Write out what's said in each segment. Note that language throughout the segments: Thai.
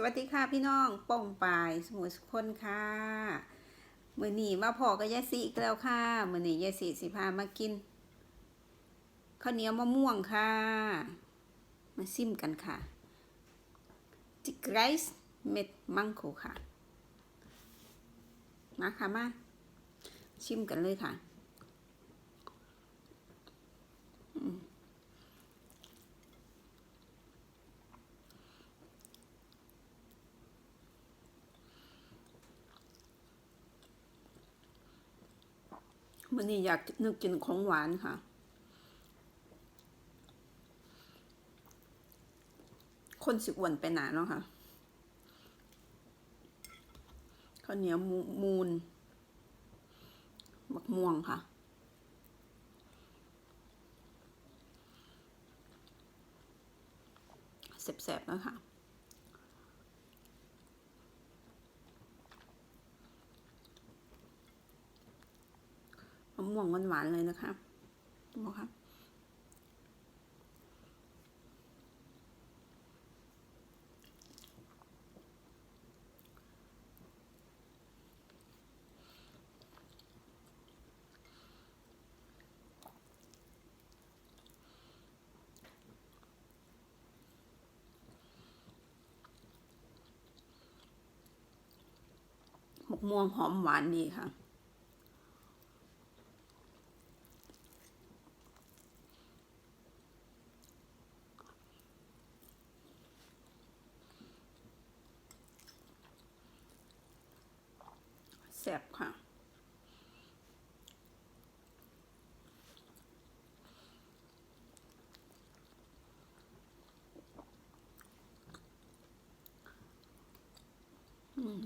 สวัสดีค่ะพี่น้องป้องปายสมุทรสุคนค่ะมือหนีมาพอกับยายสีอีกแล้วค่ะมือหนียายสีสิพามากินข้าวเหนียวมะม่วงค่ะ มาซิมกันค่ะจิกไรส์เม็ดมังโคค่ะมาค่ะมาชิมกันเลยค่ะ วันนี้อยากนึกกินของหวานค่ะ คนสิอ้วนไปหนาเนาะค่ะข้าวเหนียวมูมูนบักม่วงค่ะแสบๆแล้วค่ะ ม่วงหวานๆเลยนะคะบอกครับมะม่วงหอมหวานดีค่ะ แซบค่ะอืม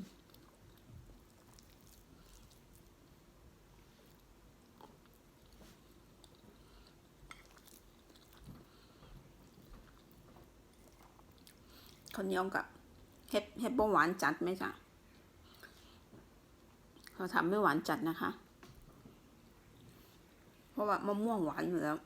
ข้าวเหนียวกับเห็ดเห็ดบ่หวานจัดไหมจ๊ะ เราทำไม่หวานจัดนะคะ เพราะว่ามะม่วงหวานอยู่แล้ว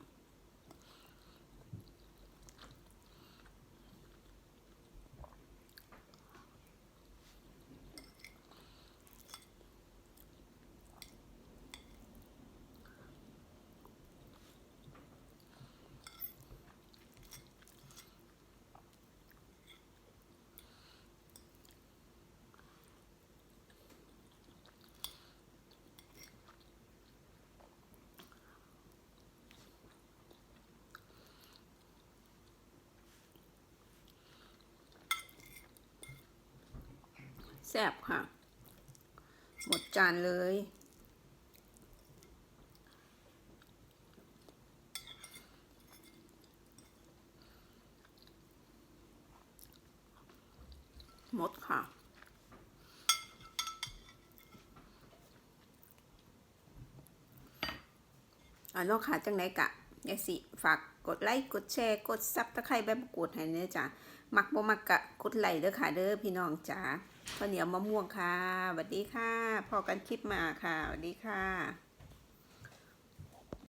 แซ่บค่ะ หมดจานเลย หมดค่ะอ่าน้องขาจังไหนกะ ยายสิฝากกดไลค์กดแชร์กดซับตะไคร้แบบกูดให้เนี่ยจ้ะมักบ่มักกะกดไลค์เด้อค่ะเด้อพี่น้องจ๋าข้าวเหนียวมะม่วงค่ะสวัสดีค่ะพอกันคลิปมาค่ะสวัสดีค่ะ